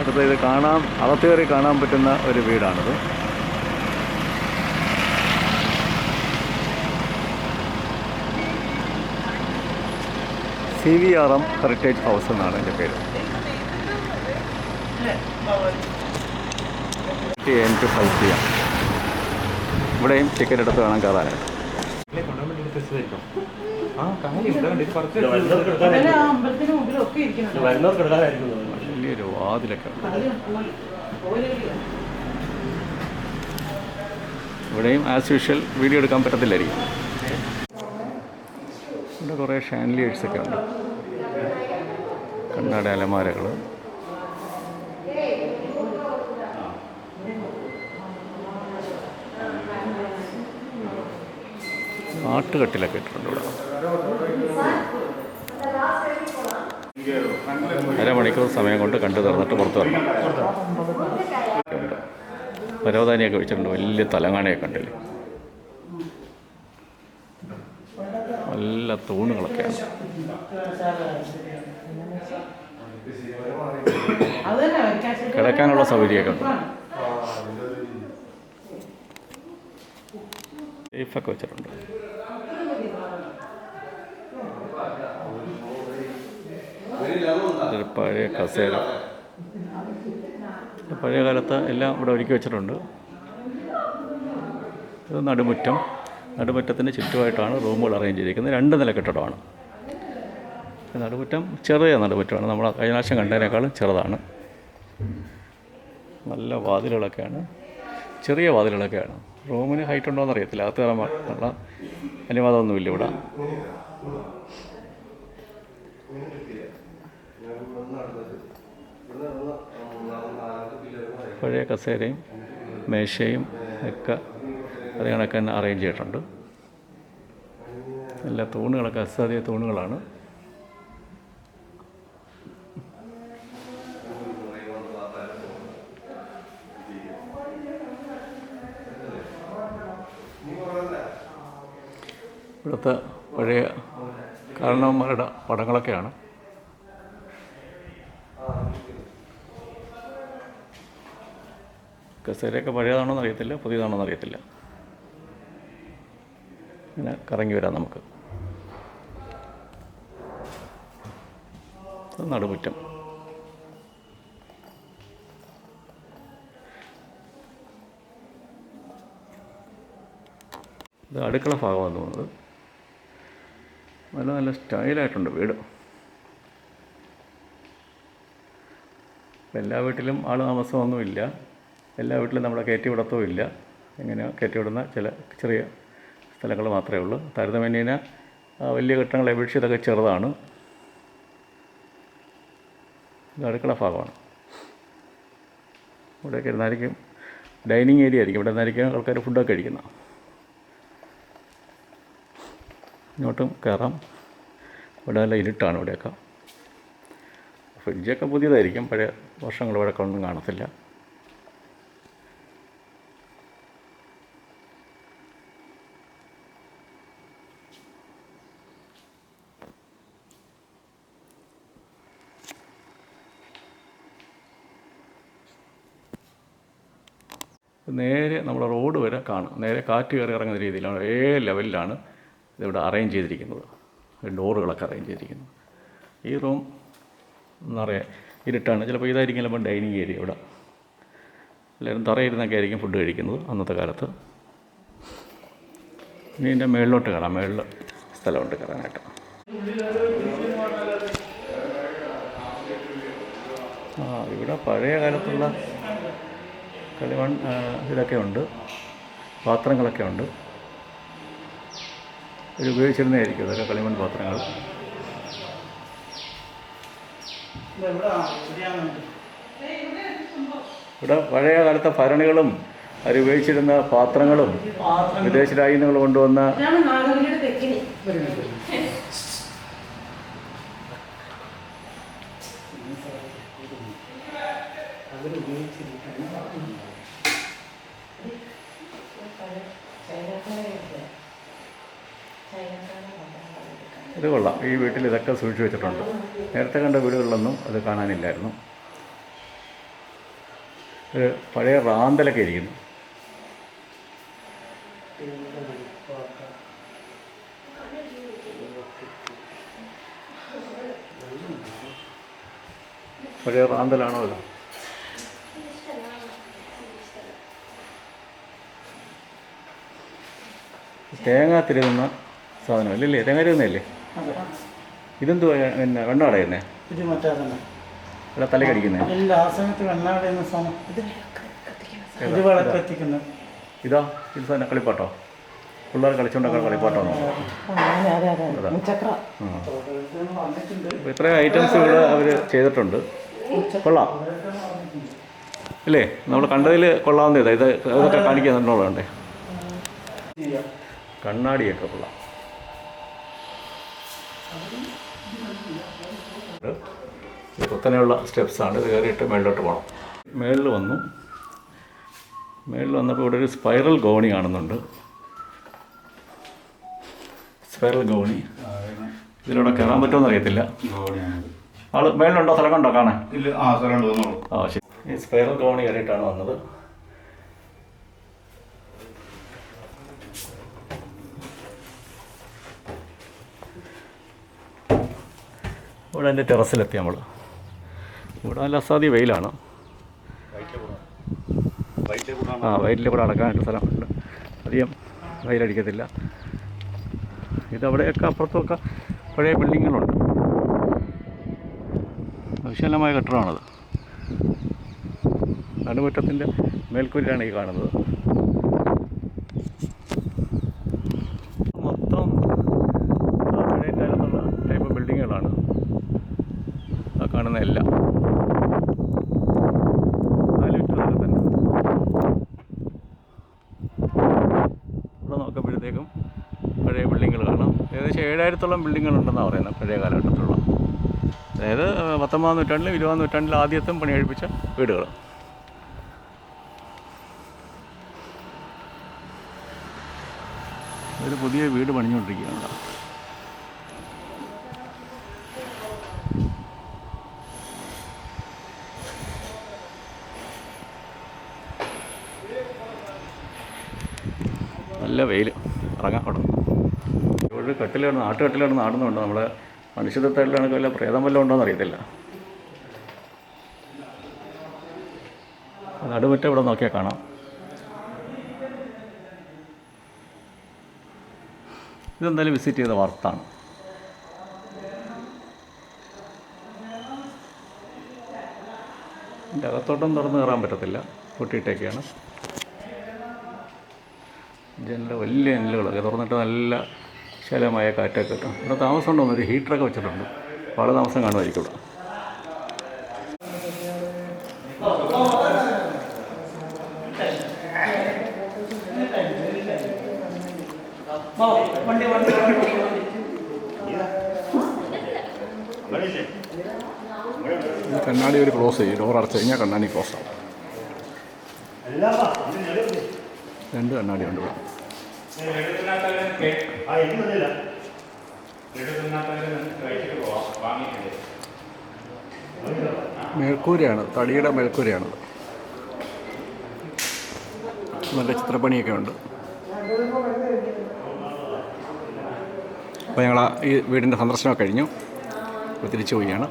അടുത്ത ഇത് കാണാൻ അകത്തേറി കാണാൻ പറ്റുന്ന ഒരു വീടാണിത്. C V R M heritage house എന്നാണ് എന്റെ പേര്. M to five P M ഇവിടെയും ടിക്കറ്റ് എടുത്ത് വേണം കയറാനായിട്ട് ആ അമ്പലത്തിന് വരുന്നവർക്ക് ഇരിക്കുന്നുണ്ട്. വലിയൊരു വാതിലൊക്കെ? ഇവിടെയും ആസ് യൂഷ്വൽ വീഡിയോ എടുക്കാൻ പറ്റത്തില്ലായിരിക്കും. ഇവിടെ കുറേ ഷാൻലിയേഴ്സൊക്കെ ഉണ്ട്. കണ്ണാടി അലമാരകൾ ആട്ടുകട്ടിലൊക്കെ ഇട്ടിട്ടുണ്ട് ഇവിടെ. അരമണിക്കൂർ സമയം കൊണ്ട് കണ്ടു തീർന്നിട്ട് പുറത്തു വരണം. പരവതാനിയൊക്കെ വെച്ചിട്ടുണ്ട് വലിയ തലങ്ങാണയൊക്കെ ഉണ്ടല്ലേ നല്ല തൂണുകളൊക്കെയാണ്. കിടക്കാനുള്ള സൗകര്യമൊക്കെ ഉണ്ട്. സേഫൊക്കെ വെച്ചിട്ടുണ്ട്. ഇതൊരു പഴയ കസേര. പഴയ കാലത്ത് എല്ലാം ഇവിടെ ഒരുക്കി വെച്ചിട്ടുണ്ട്. ഇത് നടുമുറ്റം. നടുമുറ്റത്തിന് ചുറ്റുമായിട്ടാണ് റൂമുകൾ അറേഞ്ച് ചെയ്തിരിക്കുന്നത്. രണ്ട് നില കെട്ടിടമാണ് നടുമുറ്റം ചെറിയ നടുമുറ്റമാണ്. നമ്മൾ കഴിഞ്ഞ പ്രാവശ്യം കണ്ടതിനേക്കാളും ചെറുതാണ്. നല്ല വാതിലുകളൊക്കെയാണ്. ചെറിയ വാതിലുകളൊക്കെയാണ്. റൂമിന് ഹൈറ്റ് ഉണ്ടോ എന്നറിയത്തില്ല അകത്ത് കയറാനുള്ള അനുവാദമൊന്നുമില്ല ഇവിടെ. പഴയ കസേരയും മേശയും ഒക്കെ അത് കണക്ക് തന്നെ അറേഞ്ച് ചെയ്തിട്ടുണ്ട്. എല്ലാ തൂണുകളൊക്കെ അസാധ്യ തൂണുകളാണ്. ഇവിടുത്തെ പഴയ കാരണവന്മാരുടെ പടങ്ങളൊക്കെയാണ്. കസേരയൊക്കെ പഴയതാണോ എന്നറിയത്തില്ല പുതിയതാണോ എന്നറിയത്തില്ല ഇങ്ങനെ കറങ്ങി വരാം നമുക്ക്. നടുമുറ്റം. ഇത് അടുക്കള ഭാഗമാണ് തോന്നുന്നത്. നല്ല നല്ല സ്റ്റൈലായിട്ടുണ്ട് വീട്. എല്ലാ വീട്ടിലും ആൾ താമസമൊന്നുമില്ല. എല്ലാ വീട്ടിലും നമ്മളെ കയറ്റി വിടത്തുമില്ല ഇങ്ങനെ കയറ്റി വിടുന്ന ചില ചെറിയ സ്ഥലങ്ങൾ മാത്രമേ ഉള്ളൂ. താരതമ്യേന വലിയ കെട്ടിടങ്ങളെ അപേക്ഷിച്ച് ഇതൊക്കെ ചെറുതാണ്. ഇത് അടുക്കള ഭാഗമാണ്. ഇവിടെയൊക്കെ ഇരുന്നായിരിക്കും ഡൈനിങ് ഏരിയ ആയിരിക്കും. ഇവിടെ നിന്നായിരിക്കും ആൾക്കാർ ഫുഡൊക്കെ കഴിക്കുന്നത് ഇങ്ങോട്ടും കയറാം ഇവിടെ നല്ല ഇരുട്ടാണ് ഇവിടെയൊക്കെ. ഫ്രിഡ്ജൊക്കെ പുതിയതായിരിക്കും. പഴയ വർഷങ്ങൾ വഴക്കൊന്നും കാണത്തില്ല. നേരെ നമ്മുടെ റോഡ് വരെ കാണും. നേരെ കാറ്റ് കയറി ഇറങ്ങുന്ന രീതിയിലാണ്. ഏ ലെവലിലാണ് ഇതിവിടെ അറേഞ്ച് ചെയ്തിരിക്കുന്നത്. ഡോറുകളൊക്കെ അറേഞ്ച് ചെയ്തിരിക്കുന്നത്. ഈ റൂം എന്നറിയാം ഇരുട്ടാണ്. ചിലപ്പോൾ ഇതായിരിക്കും ചിലപ്പോൾ ഡൈനിങ് ഏരിയ ഇവിടെ. എല്ലാവരും തറയിരുന്നൊക്കെ ആയിരിക്കും ഫുഡ് കഴിക്കുന്നത് അന്നത്തെ കാലത്ത്. ഇനി ഇതിന്റെ മേളിലോട്ട് കയറാം മേളിൽ സ്ഥലമുണ്ട് കയറാനായിട്ട് ആ ഇവിടെ പഴയ കാലത്തുള്ള കളിമൺ ഇതൊക്കെ ഉണ്ട്. പാത്രങ്ങളൊക്കെ ഉണ്ട്. ഇത് ഉപയോഗിച്ചിരുന്നതായിരിക്കും അതൊക്കെ കളിമൺ പാത്രങ്ങൾ. ഇവിടെ പഴയ കാലത്തെ ഭരണികളും അവർ ഉപയോഗിച്ചിരുന്ന പാത്രങ്ങളും വിദേശ രാജ്യങ്ങൾ കൊണ്ടുവന്ന തെക്കിനി വരുന്നത് ഇത് കൊള്ളാം. ഈ വീട്ടിൽ ഇതൊക്കെ സൂക്ഷിച്ചു വെച്ചിട്ടുണ്ട്. നേരത്തെ കണ്ട വീടുകളിലൊന്നും അത് കാണാനില്ലായിരുന്നു. ഒരു പഴയ റാന്തലൊക്കെ ഇരിക്കുന്നു. പഴയ റാന്തലാണോ ഇത്? തേങ്ങ തിരുകുന്ന സാധനം അല്ലല്ലേ തേങ്ങ തിരുകുന്നല്ലേ ഇതെന്തുവാ? പിന്നെ വെണ്ണ അടയുന്നേ ഇത് മറ്റേ തന്നെ. ഇവിടെ തല കടിക്കുന്നേ ഇത് ഇതാ സാധനം കളിപ്പാട്ടോ? പിള്ളേർ കളിച്ചുകൊണ്ടൊക്കെ കളിപ്പാട്ടമാണ് ഇത്ര ഐറ്റംസ് ഇവിടെ അവർ ചെയ്തിട്ടുണ്ട്. കൊള്ളാം. അല്ലേ നമ്മൾ കണ്ടതിൽ കൊള്ളാവുന്ന ഇതാ ഇത് ഇതൊക്കെ കാണിക്കുന്നുണ്ടേ കണ്ണാടിയൊക്കെ കൊള്ളാം. കുത്തനെയുള്ള സ്റ്റെപ്സാണ് ഇത് കയറിയിട്ട് മേളിലോട്ട് പോകണം മേളിൽ വന്നു. മേളിൽ വന്നപ്പോൾ ഇവിടെ ഒരു സ്പൈറൽ ഗോണി കാണുന്നുണ്ട്. സ്പൈറൽ ഗോണി. ഇതിലൂടെ കയറാൻ പറ്റുമെന്ന് അറിയത്തില്ല. ആൾ മേളിലുണ്ടോ? സ്ഥലം കണ്ടോ? കാണാൻ. ആ ശരി. ഈ സ്പൈറൽ ഗോണി കയറിയിട്ടാണ് വന്നത്. ഇവിടെ എന്റെ ടെറസിലെത്തി നമ്മൾ ഇവിടെ നല്ല അസാധ്യ വെയിലാണ്. ആ വയറ്റിൽ കൂടെ അടക്കാനായിട്ട് സ്ഥലമുണ്ട്. അധികം വെയിലടിക്കത്തില്ല. ഇതവിടെയൊക്കെ അപ്പുറത്തൊക്കെ പഴയ ബിൽഡിങ്ങുകളുണ്ട്. വിശാലമായ കെട്ടിടമാണത്. നടുമുറ്റത്തിന്റെ മേൽക്കൂരിലാണ് ഈ കാണുന്നത് മൊത്തം ആ പഴയ കാലത്തുള്ള ടൈപ്പ് ബിൽഡിങ്ങുകളാണ് ആ കാണുന്ന എല്ലാം നാല് ചുറ്റും അതൊക്കെ തന്നെ ഇവിടെ നോക്കുമ്പോഴത്തേക്കും പഴയ ബിൽഡിങ്ങുകൾ കാണാം ഏകദേശം ഏഴായിരത്തോളം ബിൽഡിങ്ങുകളുണ്ടെന്നാണ് പറയുന്നത് പഴയ കാലഘട്ടത്തിലുള്ള. അതായത് പത്തൊമ്പതാം നൂറ്റാണ്ടിലും ഇരുപതാം നൂറ്റാണ്ടിലും ആദ്യത്തും പണി കഴിപ്പിച്ച വീടുകൾ ഒരു പുതിയ വീട് പണിഞ്ഞുകൊണ്ടിരിക്കുകയാണ്. നല്ല വെയിൽ ഇറങ്ങാം അവിടെ. ഇവിടെ കെട്ടിലാണ് നാട്ടുകട്ടിലാണ് നാടുന്നുണ്ട് നമ്മളെ? മനുഷ്യത്വത്തിലാണ് വല്ല പ്രേതം വല്ലതും ഉണ്ടോയെന്ന് അറിയത്തില്ല. നടുമുറ്റം ഇവിടെ നോക്കിയാൽ കാണാം. ഇതെന്തായാലും വിസിറ്റ് ചെയ്ത വർത്താണ് ഇതിന്റെ അകത്തോട്ടം തുറന്ന് കയറാൻ പറ്റത്തില്ല. പൊട്ടിയിട്ടേക്കാണ്. ജനൽ വലിയ ജനലുകൾ തുറന്നിട്ട് നല്ല വിശാലമായ കാറ്റൊക്കെ കിട്ടും ഇവിടെ താമസം ഉണ്ടോ ഒരു ഹീറ്ററൊക്കെ വെച്ചിട്ടുണ്ട്. വളരെ താമസം കാണുമായിരിക്കും ഇവിടെ. കണ്ണാടി ഒരു ക്ലോസ് ചെയ്യും. ഡോർ അടച്ചു കഴിഞ്ഞാൽ കണ്ണാടി ക്ലോസ് ആവും. രണ്ട് കണ്ണാടി ഉണ്ട് ഇവിടെ. മേൽക്കൂരയാണ് തടിയുടെ മേൽക്കൂരയാണത് നല്ല ചിത്രപ്പണിയൊക്കെ ഉണ്ട്. അപ്പോൾ ഞങ്ങൾ ഈ വീടിന്റെ സന്ദർശനമൊക്കെ കഴിഞ്ഞു. തിരിച്ചു പോവുകയാണ്.